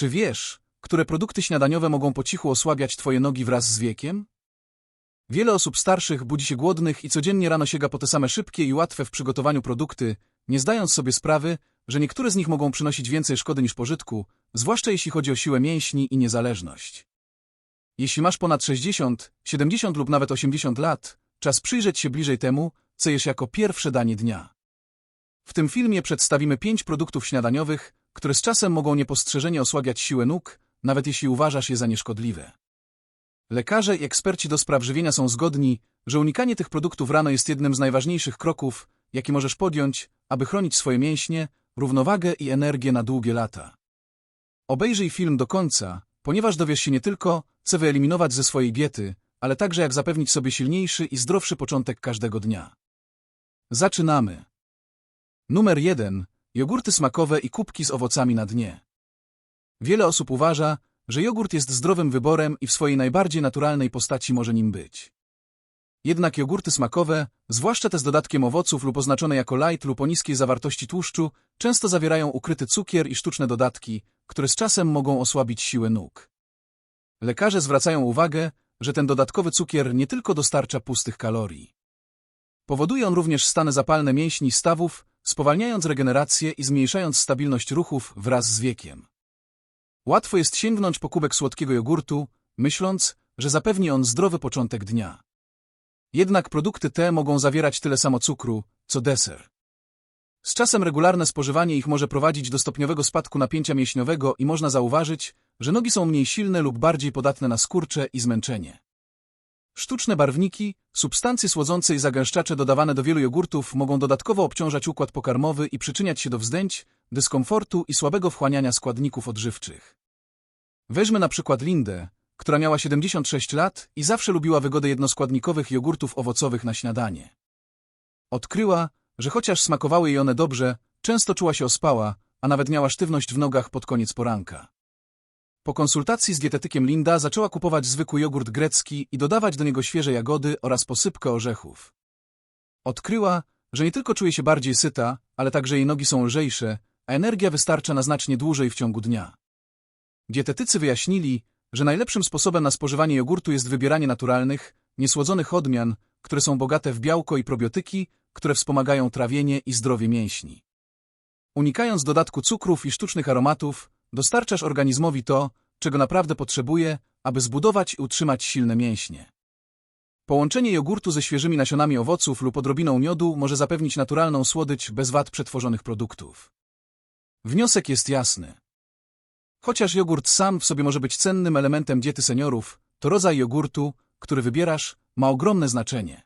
Czy wiesz, które produkty śniadaniowe mogą po cichu osłabiać twoje nogi wraz z wiekiem? Wiele osób starszych budzi się głodnych i codziennie rano sięga po te same szybkie i łatwe w przygotowaniu produkty, nie zdając sobie sprawy, że niektóre z nich mogą przynosić więcej szkody niż pożytku, zwłaszcza jeśli chodzi o siłę mięśni i niezależność. Jeśli masz ponad 60, 70 lub nawet 80 lat, czas przyjrzeć się bliżej temu, co jesz jako pierwsze danie dnia. W tym filmie przedstawimy pięć produktów śniadaniowych, które z czasem mogą niepostrzeżenie osłabiać siłę nóg, nawet jeśli uważasz je za nieszkodliwe. Lekarze i eksperci do spraw żywienia są zgodni, że unikanie tych produktów rano jest jednym z najważniejszych kroków, jaki możesz podjąć, aby chronić swoje mięśnie, równowagę i energię na długie lata. Obejrzyj film do końca, ponieważ dowiesz się nie tylko, co wyeliminować ze swojej diety, ale także jak zapewnić sobie silniejszy i zdrowszy początek każdego dnia. Zaczynamy. Numer 1. Jogurty smakowe i kubki z owocami na dnie. Wiele osób uważa, że jogurt jest zdrowym wyborem i w swojej najbardziej naturalnej postaci może nim być. Jednak jogurty smakowe, zwłaszcza te z dodatkiem owoców lub oznaczone jako light lub o niskiej zawartości tłuszczu, często zawierają ukryty cukier i sztuczne dodatki, które z czasem mogą osłabić siłę nóg. Lekarze zwracają uwagę, że ten dodatkowy cukier nie tylko dostarcza pustych kalorii. Powoduje on również stany zapalne mięśni stawów, spowalniając regenerację i zmniejszając stabilność ruchów wraz z wiekiem. Łatwo jest sięgnąć po kubek słodkiego jogurtu, myśląc, że zapewni on zdrowy początek dnia. Jednak produkty te mogą zawierać tyle samo cukru, co deser. Z czasem regularne spożywanie ich może prowadzić do stopniowego spadku napięcia mięśniowego i można zauważyć, że nogi są mniej silne lub bardziej podatne na skurcze i zmęczenie. Sztuczne barwniki, substancje słodzące i zagęszczacze dodawane do wielu jogurtów mogą dodatkowo obciążać układ pokarmowy i przyczyniać się do wzdęć, dyskomfortu i słabego wchłaniania składników odżywczych. Weźmy na przykład Lindę, która miała 76 lat i zawsze lubiła wygodę jednoskładnikowych jogurtów owocowych na śniadanie. Odkryła, że chociaż smakowały jej one dobrze, często czuła się ospała, a nawet miała sztywność w nogach pod koniec poranka. Po konsultacji z dietetykiem Linda zaczęła kupować zwykły jogurt grecki i dodawać do niego świeże jagody oraz posypkę orzechów. Odkryła, że nie tylko czuje się bardziej syta, ale także jej nogi są lżejsze, a energia wystarcza na znacznie dłużej w ciągu dnia. Dietetycy wyjaśnili, że najlepszym sposobem na spożywanie jogurtu jest wybieranie naturalnych, niesłodzonych odmian, które są bogate w białko i probiotyki, które wspomagają trawienie i zdrowie mięśni. Unikając dodatku cukrów i sztucznych aromatów, dostarczasz organizmowi to, czego naprawdę potrzebuje, aby zbudować i utrzymać silne mięśnie. Połączenie jogurtu ze świeżymi nasionami owoców lub odrobiną miodu może zapewnić naturalną słodycz bez wad przetworzonych produktów. Wniosek jest jasny. Chociaż jogurt sam w sobie może być cennym elementem diety seniorów, to rodzaj jogurtu, który wybierasz, ma ogromne znaczenie.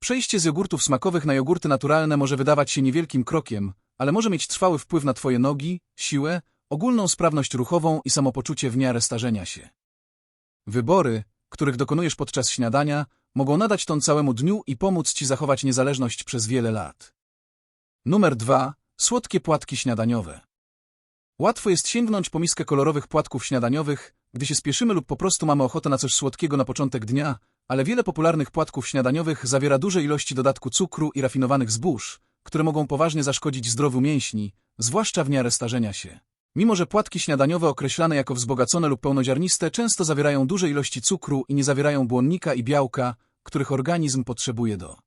Przejście z jogurtów smakowych na jogurty naturalne może wydawać się niewielkim krokiem, ale może mieć trwały wpływ na Twoje nogi, siłę, ogólną sprawność ruchową i samopoczucie w miarę starzenia się. Wybory, których dokonujesz podczas śniadania, mogą nadać ton całemu dniu i pomóc Ci zachować niezależność przez wiele lat. Numer 2. Słodkie płatki śniadaniowe. Łatwo jest sięgnąć po miskę kolorowych płatków śniadaniowych, gdy się spieszymy lub po prostu mamy ochotę na coś słodkiego na początek dnia, ale wiele popularnych płatków śniadaniowych zawiera duże ilości dodatku cukru i rafinowanych zbóż, które mogą poważnie zaszkodzić zdrowiu mięśni, zwłaszcza w miarę starzenia się. Mimo, że płatki śniadaniowe określane jako wzbogacone lub pełnoziarniste często zawierają duże ilości cukru i nie zawierają błonnika i białka, których organizm potrzebuje do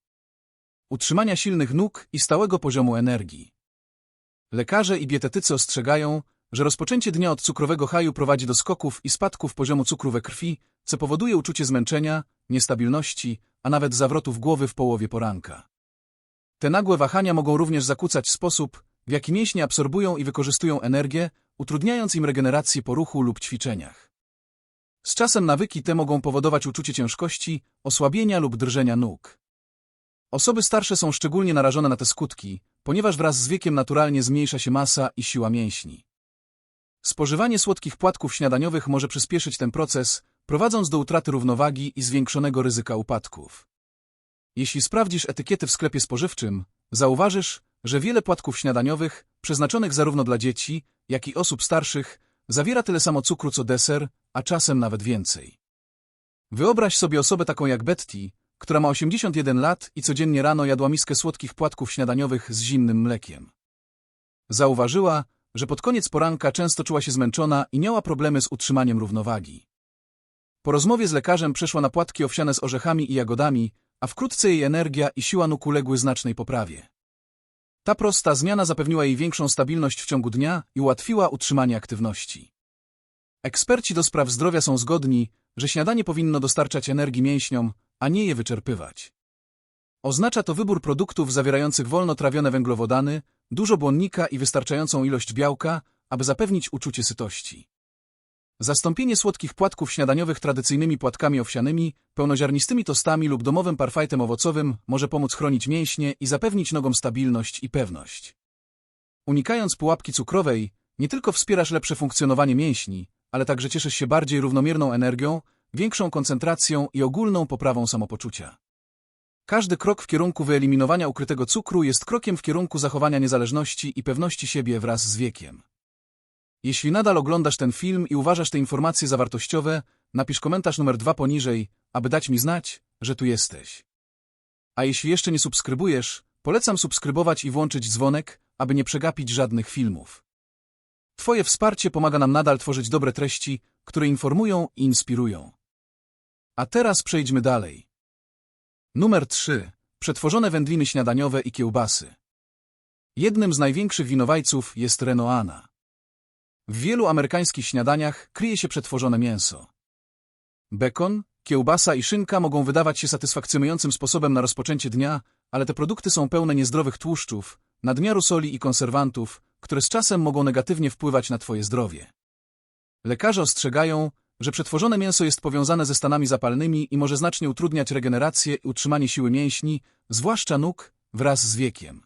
utrzymania silnych nóg i stałego poziomu energii. Lekarze i dietetycy ostrzegają, że rozpoczęcie dnia od cukrowego haju prowadzi do skoków i spadków poziomu cukru we krwi, co powoduje uczucie zmęczenia, niestabilności, a nawet zawrotów głowy w połowie poranka. Te nagłe wahania mogą również zakłócać sposób, w jaki mięśnie absorbują i wykorzystują energię, utrudniając im regenerację po ruchu lub ćwiczeniach. Z czasem nawyki te mogą powodować uczucie ciężkości, osłabienia lub drżenia nóg. Osoby starsze są szczególnie narażone na te skutki, ponieważ wraz z wiekiem naturalnie zmniejsza się masa i siła mięśni. Spożywanie słodkich płatków śniadaniowych może przyspieszyć ten proces, prowadząc do utraty równowagi i zwiększonego ryzyka upadków. Jeśli sprawdzisz etykiety w sklepie spożywczym, zauważysz, że wiele płatków śniadaniowych, przeznaczonych zarówno dla dzieci, jak i osób starszych, zawiera tyle samo cukru co deser, a czasem nawet więcej. Wyobraź sobie osobę taką jak Betty, która ma 81 lat i codziennie rano jadła miskę słodkich płatków śniadaniowych z zimnym mlekiem. Zauważyła, że pod koniec poranka często czuła się zmęczona i miała problemy z utrzymaniem równowagi. Po rozmowie z lekarzem przeszła na płatki owsiane z orzechami i jagodami, a wkrótce jej energia i siła nóg uległy znacznej poprawie. Ta prosta zmiana zapewniła jej większą stabilność w ciągu dnia i ułatwiła utrzymanie aktywności. Eksperci do spraw zdrowia są zgodni, że śniadanie powinno dostarczać energii mięśniom, a nie je wyczerpywać. Oznacza to wybór produktów zawierających wolno trawione węglowodany, dużo błonnika i wystarczającą ilość białka, aby zapewnić uczucie sytości. Zastąpienie słodkich płatków śniadaniowych tradycyjnymi płatkami owsianymi, pełnoziarnistymi tostami lub domowym parfajtem owocowym może pomóc chronić mięśnie i zapewnić nogom stabilność i pewność. Unikając pułapki cukrowej, nie tylko wspierasz lepsze funkcjonowanie mięśni, ale także cieszysz się bardziej równomierną energią, większą koncentracją i ogólną poprawą samopoczucia. Każdy krok w kierunku wyeliminowania ukrytego cukru jest krokiem w kierunku zachowania niezależności i pewności siebie wraz z wiekiem. Jeśli nadal oglądasz ten film i uważasz te informacje za wartościowe, napisz komentarz numer dwa poniżej, aby dać mi znać, że tu jesteś. A jeśli jeszcze nie subskrybujesz, polecam subskrybować i włączyć dzwonek, aby nie przegapić żadnych filmów. Twoje wsparcie pomaga nam nadal tworzyć dobre treści, które informują i inspirują. A teraz przejdźmy dalej. Numer 3. Przetworzone wędliny śniadaniowe i kiełbasy. Jednym z największych winowajców jest Renoana. W wielu amerykańskich śniadaniach kryje się przetworzone mięso. Bekon, kiełbasa i szynka mogą wydawać się satysfakcjonującym sposobem na rozpoczęcie dnia, ale te produkty są pełne niezdrowych tłuszczów, nadmiaru soli i konserwantów, które z czasem mogą negatywnie wpływać na Twoje zdrowie. Lekarze ostrzegają, że przetworzone mięso jest powiązane ze stanami zapalnymi i może znacznie utrudniać regenerację i utrzymanie siły mięśni, zwłaszcza nóg, wraz z wiekiem.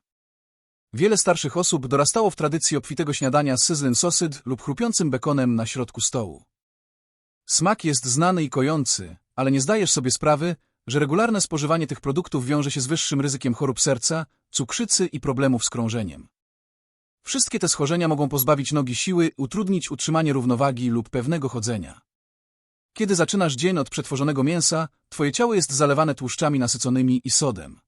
Wiele starszych osób dorastało w tradycji obfitego śniadania z sizzling lub chrupiącym bekonem na środku stołu. Smak jest znany i kojący, ale nie zdajesz sobie sprawy, że regularne spożywanie tych produktów wiąże się z wyższym ryzykiem chorób serca, cukrzycy i problemów z krążeniem. Wszystkie te schorzenia mogą pozbawić nogi siły, utrudnić utrzymanie równowagi lub pewnego chodzenia. Kiedy zaczynasz dzień od przetworzonego mięsa, twoje ciało jest zalewane tłuszczami nasyconymi i sodem.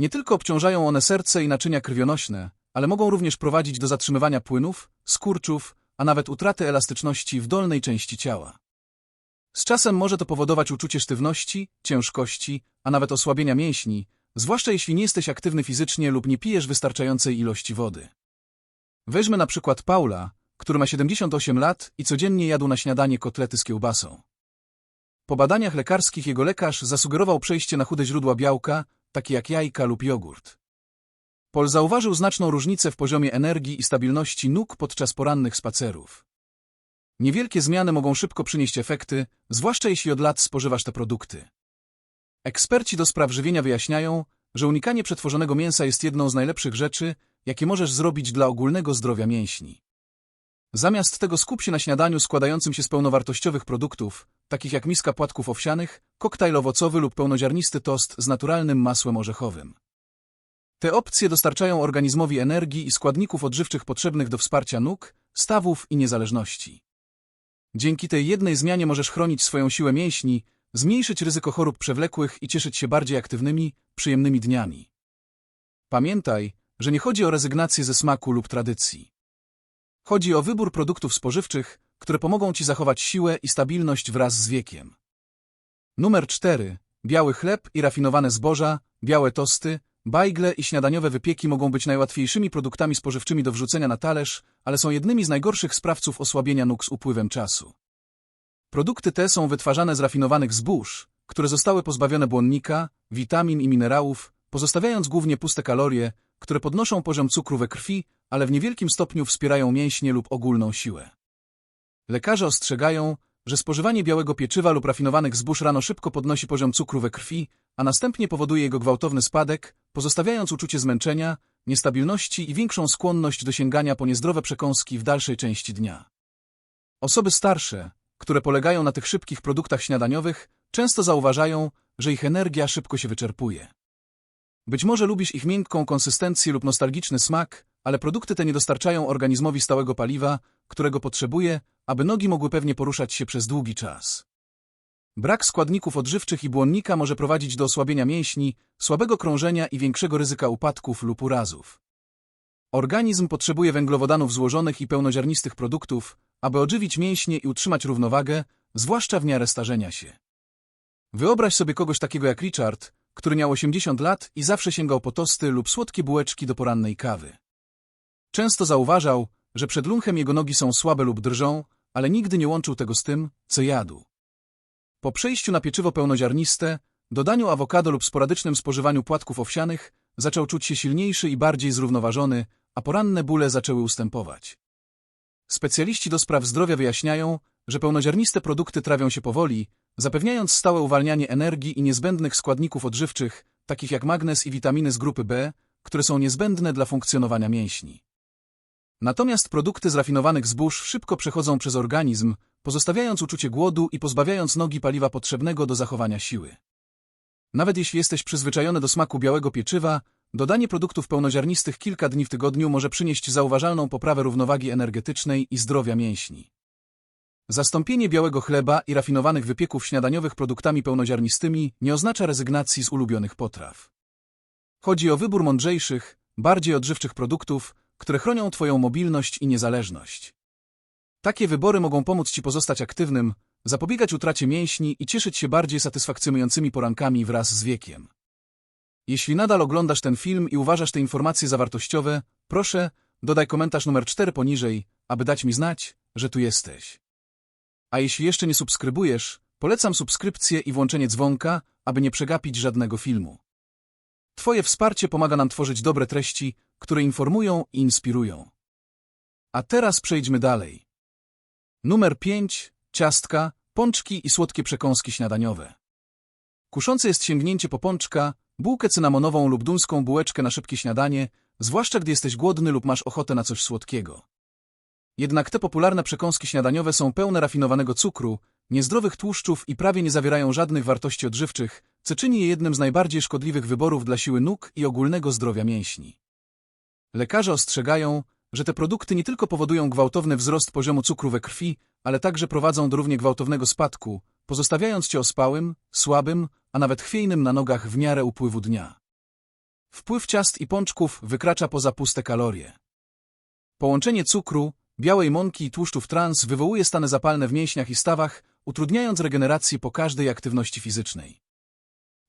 Nie tylko obciążają one serce i naczynia krwionośne, ale mogą również prowadzić do zatrzymywania płynów, skurczów, a nawet utraty elastyczności w dolnej części ciała. Z czasem może to powodować uczucie sztywności, ciężkości, a nawet osłabienia mięśni, zwłaszcza jeśli nie jesteś aktywny fizycznie lub nie pijesz wystarczającej ilości wody. Weźmy na przykład Paula, który ma 78 lat i codziennie jadł na śniadanie kotlety z kiełbasą. Po badaniach lekarskich jego lekarz zasugerował przejście na chude źródła białka, takie jak jajka lub jogurt. Paul zauważył znaczną różnicę w poziomie energii i stabilności nóg podczas porannych spacerów. Niewielkie zmiany mogą szybko przynieść efekty, zwłaszcza jeśli od lat spożywasz te produkty. Eksperci do spraw żywienia wyjaśniają, że unikanie przetworzonego mięsa jest jedną z najlepszych rzeczy, jakie możesz zrobić dla ogólnego zdrowia mięśni. Zamiast tego skup się na śniadaniu składającym się z pełnowartościowych produktów, takich jak miska płatków owsianych, koktajl owocowy lub pełnoziarnisty tost z naturalnym masłem orzechowym. Te opcje dostarczają organizmowi energii i składników odżywczych potrzebnych do wsparcia nóg, stawów i niezależności. Dzięki tej jednej zmianie możesz chronić swoją siłę mięśni, zmniejszyć ryzyko chorób przewlekłych i cieszyć się bardziej aktywnymi, przyjemnymi dniami. Pamiętaj, że nie chodzi o rezygnację ze smaku lub tradycji. Chodzi o wybór produktów spożywczych, które pomogą Ci zachować siłę i stabilność wraz z wiekiem. Numer 4. Biały chleb i rafinowane zboża, białe tosty, bajgle i śniadaniowe wypieki mogą być najłatwiejszymi produktami spożywczymi do wrzucenia na talerz, ale są jednymi z najgorszych sprawców osłabienia nóg z upływem czasu. Produkty te są wytwarzane z rafinowanych zbóż, które zostały pozbawione błonnika, witamin i minerałów, pozostawiając głównie puste kalorie, które podnoszą poziom cukru we krwi, ale w niewielkim stopniu wspierają mięśnie lub ogólną siłę. Lekarze ostrzegają, że spożywanie białego pieczywa lub rafinowanych zbóż rano szybko podnosi poziom cukru we krwi, a następnie powoduje jego gwałtowny spadek, pozostawiając uczucie zmęczenia, niestabilności i większą skłonność do sięgania po niezdrowe przekąski w dalszej części dnia. Osoby starsze, które polegają na tych szybkich produktach śniadaniowych, często zauważają, że ich energia szybko się wyczerpuje. Być może lubisz ich miękką konsystencję lub nostalgiczny smak, ale produkty te nie dostarczają organizmowi stałego paliwa, którego potrzebuje, aby nogi mogły pewnie poruszać się przez długi czas. Brak składników odżywczych i błonnika może prowadzić do osłabienia mięśni, słabego krążenia i większego ryzyka upadków lub urazów. Organizm potrzebuje węglowodanów złożonych i pełnoziarnistych produktów, aby odżywić mięśnie i utrzymać równowagę, zwłaszcza w miarę starzenia się. Wyobraź sobie kogoś takiego jak Richard, który miał 80 lat i zawsze sięgał po tosty lub słodkie bułeczki do porannej kawy. Często zauważał, że przed lunchem jego nogi są słabe lub drżą, ale nigdy nie łączył tego z tym, co jadł. Po przejściu na pieczywo pełnoziarniste, dodaniu awokado lub sporadycznym spożywaniu płatków owsianych, zaczął czuć się silniejszy i bardziej zrównoważony, a poranne bóle zaczęły ustępować. Specjaliści do spraw zdrowia wyjaśniają, że pełnoziarniste produkty trawią się powoli, zapewniając stałe uwalnianie energii i niezbędnych składników odżywczych, takich jak magnez i witaminy z grupy B, które są niezbędne dla funkcjonowania mięśni. Natomiast produkty z rafinowanych zbóż szybko przechodzą przez organizm, pozostawiając uczucie głodu i pozbawiając nogi paliwa potrzebnego do zachowania siły. Nawet jeśli jesteś przyzwyczajony do smaku białego pieczywa, dodanie produktów pełnoziarnistych kilka dni w tygodniu może przynieść zauważalną poprawę równowagi energetycznej i zdrowia mięśni. Zastąpienie białego chleba i rafinowanych wypieków śniadaniowych produktami pełnoziarnistymi nie oznacza rezygnacji z ulubionych potraw. Chodzi o wybór mądrzejszych, bardziej odżywczych produktów, które chronią Twoją mobilność i niezależność. Takie wybory mogą pomóc Ci pozostać aktywnym, zapobiegać utracie mięśni i cieszyć się bardziej satysfakcjonującymi porankami wraz z wiekiem. Jeśli nadal oglądasz ten film i uważasz te informacje za wartościowe, proszę, dodaj komentarz numer 4 poniżej, aby dać mi znać, że tu jesteś. A jeśli jeszcze nie subskrybujesz, polecam subskrypcję i włączenie dzwonka, aby nie przegapić żadnego filmu. Twoje wsparcie pomaga nam tworzyć dobre treści, które informują i inspirują. A teraz przejdźmy dalej. Numer 5. Ciastka, pączki i słodkie przekąski śniadaniowe. Kuszące jest sięgnięcie po pączka, bułkę cynamonową lub duńską bułeczkę na szybkie śniadanie, zwłaszcza gdy jesteś głodny lub masz ochotę na coś słodkiego. Jednak te popularne przekąski śniadaniowe są pełne rafinowanego cukru, niezdrowych tłuszczów i prawie nie zawierają żadnych wartości odżywczych, co czyni je jednym z najbardziej szkodliwych wyborów dla siły nóg i ogólnego zdrowia mięśni. Lekarze ostrzegają, że te produkty nie tylko powodują gwałtowny wzrost poziomu cukru we krwi, ale także prowadzą do równie gwałtownego spadku, pozostawiając cię ospałym, słabym, a nawet chwiejnym na nogach w miarę upływu dnia. Wpływ ciast i pączków wykracza poza puste kalorie. Połączenie cukru, białej mąki i tłuszczów trans wywołuje stany zapalne w mięśniach i stawach, utrudniając regenerację po każdej aktywności fizycznej.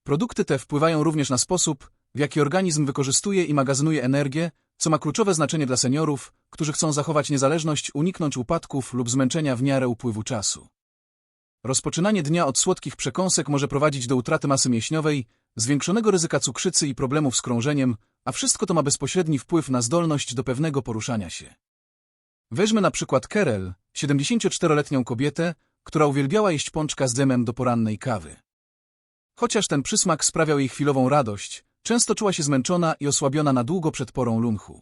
Produkty te wpływają również na sposób, w jaki organizm wykorzystuje i magazynuje energię, co ma kluczowe znaczenie dla seniorów, którzy chcą zachować niezależność, uniknąć upadków lub zmęczenia w miarę upływu czasu. Rozpoczynanie dnia od słodkich przekąsek może prowadzić do utraty masy mięśniowej, zwiększonego ryzyka cukrzycy i problemów z krążeniem, a wszystko to ma bezpośredni wpływ na zdolność do pewnego poruszania się. Weźmy na przykład Kerel, 74-letnią kobietę, która uwielbiała jeść pączka z dżemem do porannej kawy. Chociaż ten przysmak sprawiał jej chwilową radość, często czuła się zmęczona i osłabiona na długo przed porą lunchu.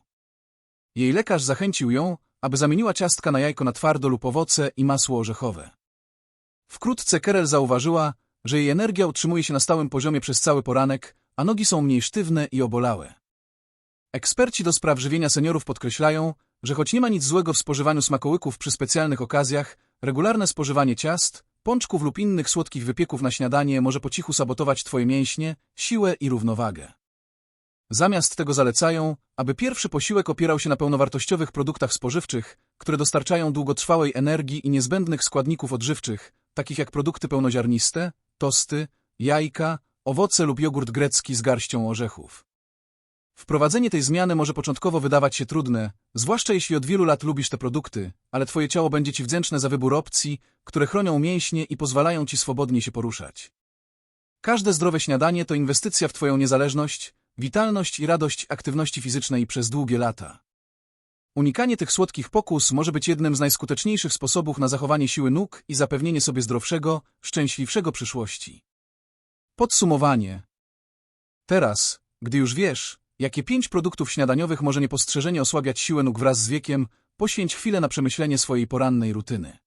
Jej lekarz zachęcił ją, aby zamieniła ciastka na jajko na twardo lub owoce i masło orzechowe. Wkrótce Kerel zauważyła, że jej energia utrzymuje się na stałym poziomie przez cały poranek, a nogi są mniej sztywne i obolałe. Eksperci do spraw żywienia seniorów podkreślają, że choć nie ma nic złego w spożywaniu smakołyków przy specjalnych okazjach, regularne spożywanie ciast, pączków lub innych słodkich wypieków na śniadanie może po cichu sabotować Twoje mięśnie, siłę i równowagę. Zamiast tego zalecają, aby pierwszy posiłek opierał się na pełnowartościowych produktach spożywczych, które dostarczają długotrwałej energii i niezbędnych składników odżywczych, takich jak produkty pełnoziarniste, tosty, jajka, owoce lub jogurt grecki z garścią orzechów. Wprowadzenie tej zmiany może początkowo wydawać się trudne, zwłaszcza jeśli od wielu lat lubisz te produkty, ale twoje ciało będzie ci wdzięczne za wybór opcji, które chronią mięśnie i pozwalają ci swobodnie się poruszać. Każde zdrowe śniadanie to inwestycja w twoją niezależność, witalność i radość aktywności fizycznej przez długie lata. Unikanie tych słodkich pokus może być jednym z najskuteczniejszych sposobów na zachowanie siły nóg i zapewnienie sobie zdrowszego, szczęśliwszego przyszłości. Podsumowanie. Teraz, gdy już wiesz, Jakie pięć produktów śniadaniowych może niepostrzeżenie osłabiać siłę nóg wraz z wiekiem, poświęć chwilę na przemyślenie swojej porannej rutyny.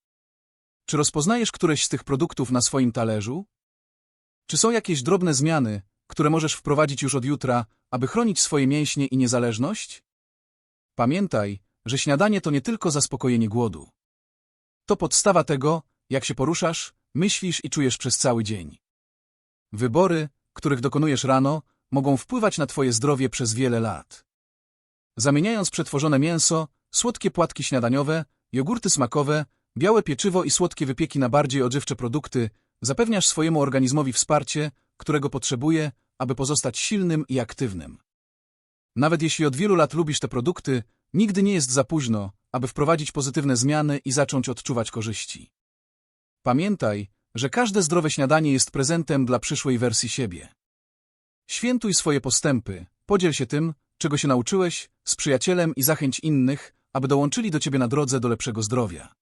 Czy rozpoznajesz któreś z tych produktów na swoim talerzu? Czy są jakieś drobne zmiany, które możesz wprowadzić już od jutra, aby chronić swoje mięśnie i niezależność? Pamiętaj, że śniadanie to nie tylko zaspokojenie głodu. To podstawa tego, jak się poruszasz, myślisz i czujesz przez cały dzień. Wybory, których dokonujesz rano, mogą wpływać na Twoje zdrowie przez wiele lat. zamieniając przetworzone mięso, słodkie płatki śniadaniowe, jogurty smakowe, białe pieczywo i słodkie wypieki na bardziej odżywcze produkty, zapewniasz swojemu organizmowi wsparcie, którego potrzebuje, aby pozostać silnym i aktywnym. Nawet jeśli od wielu lat lubisz te produkty, nigdy nie jest za późno, aby wprowadzić pozytywne zmiany i zacząć odczuwać korzyści. Pamiętaj, że każde zdrowe śniadanie jest prezentem dla przyszłej wersji siebie. Świętuj swoje postępy, podziel się tym, czego się nauczyłeś, z przyjacielem i zachęć innych, aby dołączyli do ciebie na drodze do lepszego zdrowia.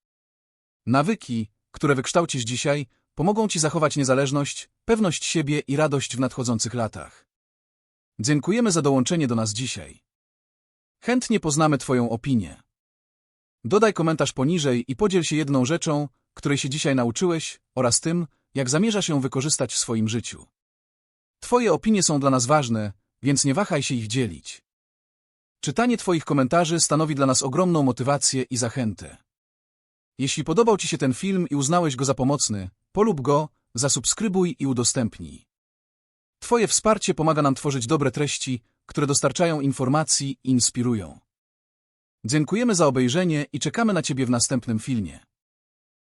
Nawyki, które wykształcisz dzisiaj, pomogą ci zachować niezależność, pewność siebie i radość w nadchodzących latach. Dziękujemy za dołączenie do nas dzisiaj. Chętnie poznamy Twoją opinię. Dodaj komentarz poniżej i podziel się jedną rzeczą, której się dzisiaj nauczyłeś, oraz tym, jak zamierzasz ją wykorzystać w swoim życiu. Twoje opinie są dla nas ważne, więc nie wahaj się ich dzielić. Czytanie Twoich komentarzy stanowi dla nas ogromną motywację i zachętę. Jeśli podobał Ci się ten film i uznałeś go za pomocny, polub go, zasubskrybuj i udostępnij. Twoje wsparcie pomaga nam tworzyć dobre treści, które dostarczają informacji i inspirują. Dziękujemy za obejrzenie i czekamy na Ciebie w następnym filmie.